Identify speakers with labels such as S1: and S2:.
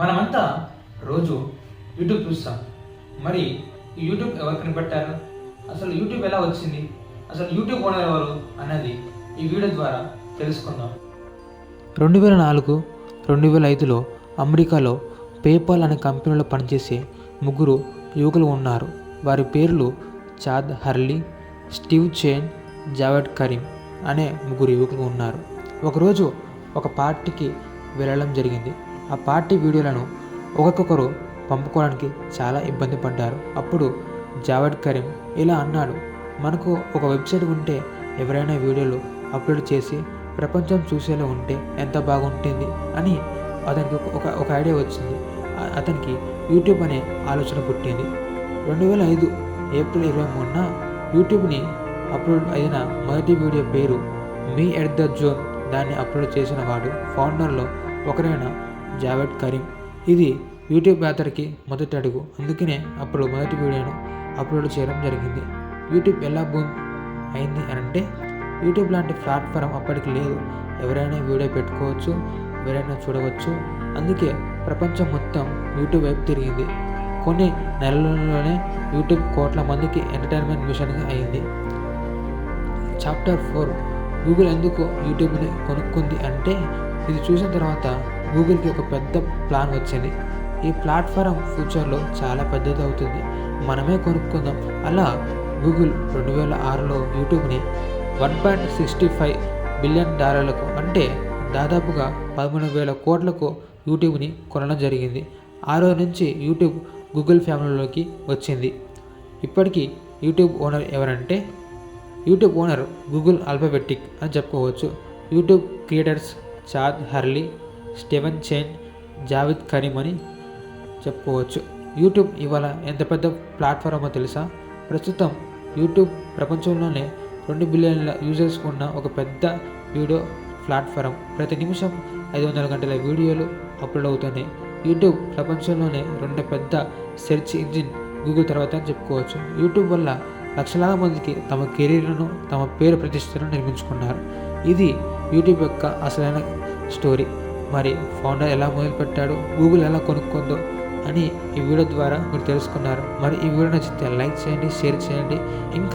S1: మనమంతా రోజు యూట్యూబ్ చూస్తాం. మరి ఈ యూట్యూబ్ ఎవరు కనిపెట్టారు? అసలు యూట్యూబ్ ఎలా వచ్చింది? అసలు యూట్యూబ్ ఓనర్ ఎవరు అన్నది ఈ వీడియో ద్వారా తెలుసుకుందాం. రెండు వేల నాలుగు రెండు వేల ఐదులో అమెరికాలో పేపాల్ అనే కంపెనీలో పనిచేసే ముగ్గురు యువకులు ఉన్నారు. వారి పేర్లు Chad Hurley Steve Chen Jawed Karim అనే ముగ్గురు యువకులు ఉన్నారు. ఒకరోజు ఒక పార్టీకి వెళ్ళడం జరిగింది. ఆ పార్టీ వీడియోలను ఒకరికొకరు పంపుకోవడానికి చాలా ఇబ్బంది పడ్డారు. అప్పుడు జావడ్ కరీం ఇలా అన్నాడు మనకు ఒక వెబ్సైట్ ఉంటే ఎవరైనా వీడియోలు అప్లోడ్ చేసి ప్రపంచం చూసేలా ఉంటే ఎంత బాగుంటుంది? అని అతనికి ఒక- ఒక ఐడియా వచ్చింది. అతనికి యూట్యూబ్ అనే ఆలోచన పుట్టింది. రెండు వేల ఐదు ఏప్రిల్ ఇరవై మూడున యూట్యూబ్ని అప్లోడ్ అయిన మొదటి వీడియో పేరు మీ ఎట్ ద జోన్ దాన్ని అప్లోడ్ చేసిన వాడు ఫౌండర్లో ఒకరైన జావేద్ కరీం. ఇది యూట్యూబ్ యాత్రకి మొదటి అడుగు. అందుకనే అప్పుడు మొదటి వీడియోను అప్లోడ్ చేయడం జరిగింది. యూట్యూబ్ ఎలా బూమ్ అయింది అని అంటే యూట్యూబ్ లాంటి ప్లాట్ఫారం అప్పటికి లేదు. ఎవరైనా వీడియో పెట్టుకోవచ్చు ఎవరైనా చూడవచ్చు. అందుకే ప్రపంచం మొత్తం యూట్యూబ్ వైపు తిరిగింది. కొన్ని నెలల్లోనే యూట్యూబ్ కోట్ల మందికి ఎంటర్టైన్మెంట్ మిషన్గా అయింది. Chapter four. గూగుల్ ఎందుకు యూట్యూబ్ని కొనుక్కుంది అంటే ఇది చూసిన తర్వాత గూగుల్కి ఒక పెద్ద ప్లాన్ వచ్చింది. ఈ ప్లాట్ఫారం ఫ్యూచర్లో చాలా పెద్దది అవుతుంది మనమే కొనుక్కుందాం. అలా గూగుల్ రెండు వేల ఆరులో యూట్యూబ్ని one point sixty five billion డాలర్లకు అంటే దాదాపుగా పదమూడు వేల కోట్లకు యూట్యూబ్ని కొనడం జరిగింది. ఆ రోజు నుంచి యూట్యూబ్ గూగుల్ ఫ్యామిలీలోకి వచ్చింది. ఇప్పటికీ యూట్యూబ్ ఓనర్ ఎవరంటే యూట్యూబ్ ఓనర్ గూగుల్ ఆల్ఫాబెటిక్ అని చెప్పుకోవచ్చు. YouTube creators Chad Hurley Steven Chen Jawed Karim అని చెప్పుకోవచ్చు. యూట్యూబ్ ఇవాళ ఎంత పెద్ద ప్లాట్ఫారమో తెలుసా? ప్రస్తుతం యూట్యూబ్ ప్రపంచంలోనే రెండు బిలియన్ల యూజర్స్ ఉన్న ఒక పెద్ద వీడియో ప్లాట్ఫారం. ప్రతి నిమిషం ఐదు వందల గంటల వీడియోలు అప్లోడ్ అవుతున్నాయి. యూట్యూబ్ ప్రపంచంలోనే రెండు పెద్ద సెర్చ్ ఇంజిన్ గూగుల్ తర్వాత అని చెప్పుకోవచ్చు. యూట్యూబ్ వల్ల లక్షలాది మందికి తమ కెరీర్ను తమ పేరు ప్రతిష్టను నిర్మించుకున్నారు. ఇది యూట్యూబ్ యొక్క అసలైన స్టోరీ. మరి ఫౌండర్ ఎలా మొదలుపెట్టాడు గూగుల్ ఎలా కొనుక్కుందో అని ఈ వీడియో ద్వారా మీరు తెలుసుకున్నారు. మరి ఈ వీడియో నచ్చితే లైక్ చేయండి షేర్ చేయండి. ఇంకా